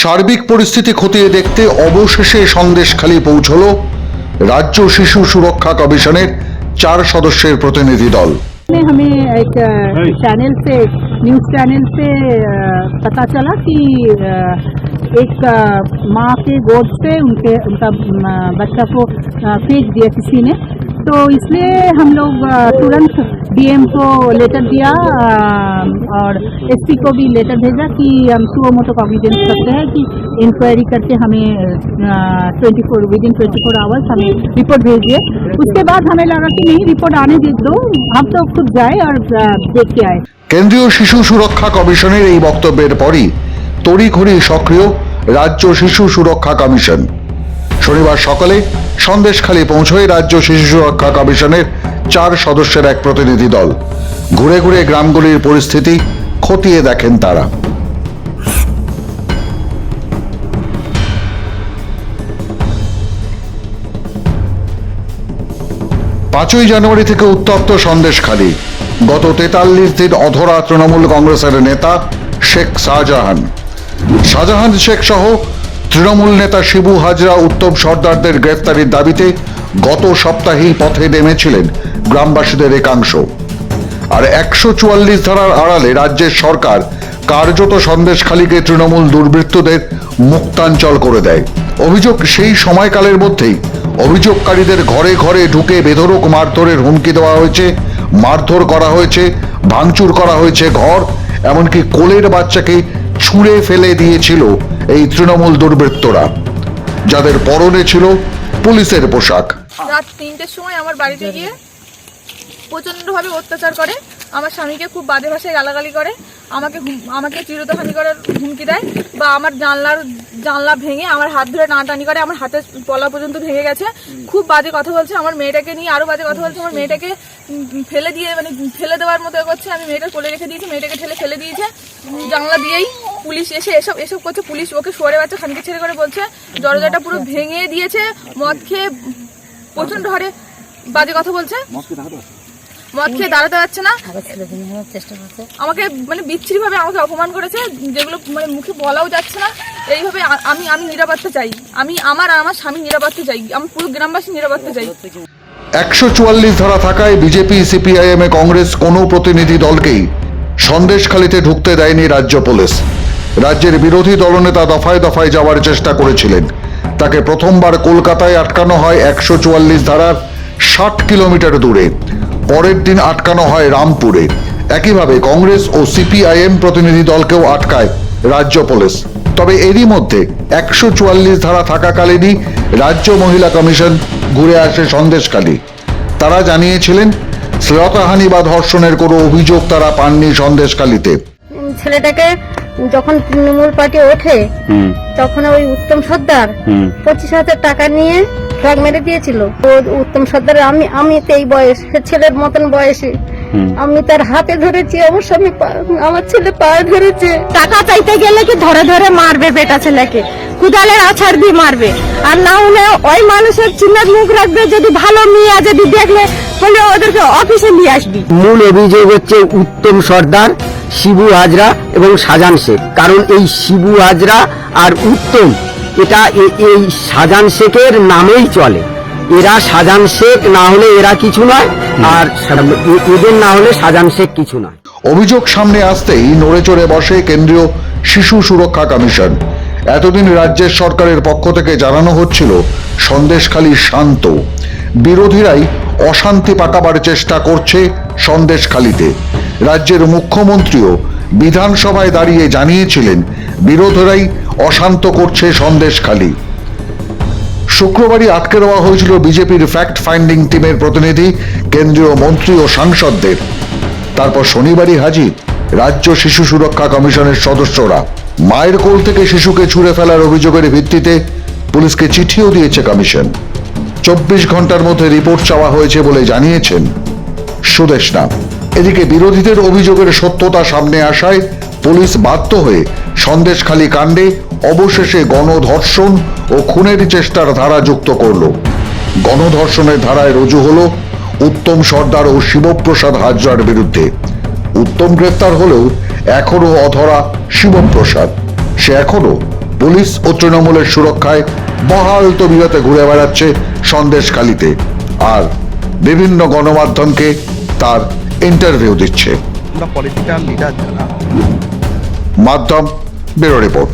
সার্বিক পরিস্থিতি খতিয়ে দেখতে অবশেষে সন্দেশখালী পৌঁছল রাজ্য শিশু সুরক্ষা কমিশনের চার সদস্যের প্রতিনিধি দল में हमें एक अ, चैनल से न्यूज चैनल से अ, पता चला कि अ, एक अ, माँ के गोद से उनके उनका अ, बच्चा को अ, फेंक दिया किसी ने तो इसलिए हम लोग अ, तुरंत डीएम को लेटर दिया अ, और एसपी को भी लेटर भेजा कि हम सुओ मोटो कॉग्निजेंस करते हैं कि इंक्वायरी करके हमें twenty four within twenty four hours हमें रिपोर्ट भेजिए उसके बाद हमें लगा कि नहीं रिपोर्ट आने दे दो हम तो खुद जाए और अ, देख के आए কেন্দ্রীয় শিশু সুরক্ষা কমিশনের এই বক্তব্যের পরই তড়িঘড়ি সক্রিয় রাজ্য শিশু সুরক্ষা কমিশন শনিবার সকালে সন্দেশখালী পৌঁছয় রাজ্য শিশু সুরক্ষা কমিশনের চার সদস্যের এক প্রতিনিধি দল। ঘুরে ঘুরে গ্রামগুলির পরিস্থিতি খতিয়ে দেখেন তারা। পাঁচই জানুয়ারি থেকে উত্তপ্ত সন্দেশখালী। গত তেতাল্লিশ দিন অধরা তৃণমূল কংগ্রেসের নেতা শেখ শাহজাহান। শাহজাহান, শেখ সহ তৃণমূল নেতা শিবু হাজরা উত্তম সর্দারদের গ্রেফতারির দাবিতে গত সপ্তাহেই পথে নেমেছিলেন গ্রামবাসীদের একাংশ। আর একশো চুয়াল্লিশ ধারার আড়ালে রাজ্যের সরকার কার্যত সন্দেশখালীকে তৃণমূল দুর্বৃত্তদের মুক্তাঞ্চল করে দেয়। অভিযোগ সেই সময়কালের মধ্যেই অভিযোগকারীদের ঘরে ঘরে ঢুকে বেধরক মারধরের হুমকি দেওয়া হয়েছে, মারধর করা হয়েছে, ভাঙচুর করা হয়েছে, ঘর, এমনকি কোলের বাচ্চাকে ছুঁড়ে ফেলে দিয়েছিল এই তৃণমূল দুর্বৃত্তরা, যাদের পরনে ছিল পুলিশের পোশাক। রাত তিনটের সময় আমার বাড়িতে গিয়ে প্রচণ্ডভাবে অত্যাচার করে, আমার স্বামীকে খুব বাজে ভাষায় গালাগালি করে, আমাকে আমাকে চিরতহানি করার হুমকি দেয় বা আমার জানলার, জানলা ভেঙে আমার হাত ধরে টানাটানি করে, আমার হাতের পলা পর্যন্ত ভেঙে গেছে। খুব বাজে কথা বলছে, আমার মেয়েটাকে নিয়ে আরও বাজে কথা বলছে, আমার মেয়েটাকে ফেলে দিয়ে মানে ফেলে দেওয়ার মতো করছে। আমি মেয়েটা কোলে রেখে দিয়েছি, মেয়েটাকে ঠেলে ফেলে দিয়েছে। জানলা দিয়েই পুলিশ এসে এসব এসব করছে পুলিশ ওকে সরে বাচ্চা খানিকে ছেড়ে করে বলছে দরজাটা পুরো ভেঙে দিয়েছে মদ খেয়ে প্রচণ্ড হারে বাজে কথা বলছে। মদ খেয়ে দাঁড়াতে পারছে না। আমাকে মানে বিচ্ছিরি ভাবে আমাকে অপমান করেছে যেগুলো মানে মুখে বলাও যাচ্ছে না। এইভাবে আমি আমি নিরাপত্তা চাই। আমি আমার আর আমার স্বামী নিরাপত্তা চাই। আমি পুরো গ্রামবাসী নিরাপত্তা চাই। একশো চুয়াল্লিশ ধারা থাকায় বিজেপি সিপিআইএম এ কংগ্রেস কোনো প্রতিনিধি দলকেই সন্দেশখালিতে ঢুকতে দেয়নি রাজ্য পুলিশ। রাজ্যের বিরোধী দলনেতা দফায় দফায় যাওয়ার চেষ্টা করেছিলেন। তাকে প্রথমবার কলকাতায় আটকানো হয় একশো চুয়াল্লিশ ধারার ষাট কিলোমিটার দূরে। পরের দিন আটকানো হয় রামপুরে। একইভাবে কংগ্রেস ও সিপিআইএম প্রতিনিধি দলকেও আটকায় রাজ্য পুলিশ। তবে এরই মধ্যে একশো চুয়াল্লিশ ধারা থাকাকালীনই রাজ্য মহিলা কমিশন ঘুরে আসে সন্দেশকালী তারা জানিয়েছিলেন শ্লীলতাহানি বা ধর্ষণের কোনো অভিযোগ তারা পাননি সন্দেশকালীতে ছেলেটাকে যখন তৃণমূল পার্টি ওঠে তখন ওই উত্তম সর্দার পঁচিশ হাজার টাকা নিয়ে ফ্ল্যাগ মেরে দিয়েছিল। ও উত্তম সর্দার আমি আমি তো এই বয়স সে ছেলের মতন বয়সে। আমি তার হাতে ধরেছি অবশ্য আমি আমার ছেলে পায়ে ধরেছে। টাকা চাইতে গেলে কি ধরে ধরে মারবে বেটা ছেলেকে? কুদালের আছাড় দিয়ে মারবে। আর না হলে ওই মানুষের চিন্তার মুখ রাখবে যদি ভালো মেয়ে যদি দেখলে বলে ওদেরকে অফিসে নিয়ে আসবি। মূল অভিযোগ হচ্ছে উত্তম সর্দার শিবু হাজরা এবং সাজান শেখ। কারণ এই শিবু হাজরা আর উত্তম এটা এই সাজান শেখের নামেই চলে। এরা সাজান শেখ না হলে এরা কিছু নয় আর এদের না হলে সাজান শেখ কিছু নয়। অভিযোগ সামনে আসতেই নড়ে চড়ে বসে কেন্দ্রীয় শিশু সুরক্ষা কমিশন। এতদিন রাজ্যের সরকারের পক্ষ থেকে জানানো হচ্ছিল সন্দেশখালী শান্ত। বিরোধীরাই অশান্তি পাকাবার চেষ্টা করছে সন্দেশখালীতে রাজ্যের মুখ্যমন্ত্রীও বিধানসভায় দাঁড়িয়ে জানিয়েছিলেন, বিরোধীরাই অশান্ত করছে সন্দেশখালী শুক্রবারই আটকে দেওয়া হয়েছিল বিজেপির ফ্যাক্ট ফাইন্ডিং টিমের প্রতিনিধি, কেন্দ্রীয় মন্ত্রী ও সাংসদদের। তারপর শনিবারই হাজির রাজ্য শিশু সুরক্ষা কমিশনের সদস্যরা। মায়ের কোল থেকে শিশুকে ছুঁড়ে ফেলার অভিযোগের ভিত্তিতে পুলিশকে চিঠিও দিয়েছে কমিশন। চব্বিশ ঘণ্টার মধ্যে রিপোর্ট চাওয়া হয়েছে বলে জানিয়েছেন সুদেশনা। এদিকে বিরোধীদের অভিযোগের সত্যতা সামনে আসায় পুলিশ বাধ্য হয়ে সন্দেশখালী কাণ্ডে অবশেষে গণধর্ষণ ও খুনের চেষ্টার ধারা যুক্ত করল। গণধর্ষণের ধারায় রুজু হল উত্তম সর্দার ও শিবপ্রসাদ হাজরার বিরুদ্ধে। উত্তম গ্রেপ্তার হলেও এখনও অধরা শিবপ্রসাদ। সে এখনও পুলিশ ও তৃণমূলের সুরক্ষায় বহাল তবিয়তে ঘুরে বেড়াচ্ছে সন্দেশখালিতে। আর বিভিন্ন গণমাধ্যমকে তার ইন্টারভিউ দিচ্ছে। পলিটিক্যাল লিডার যারা। মাধ্যম ব্যুরো রিপোর্ট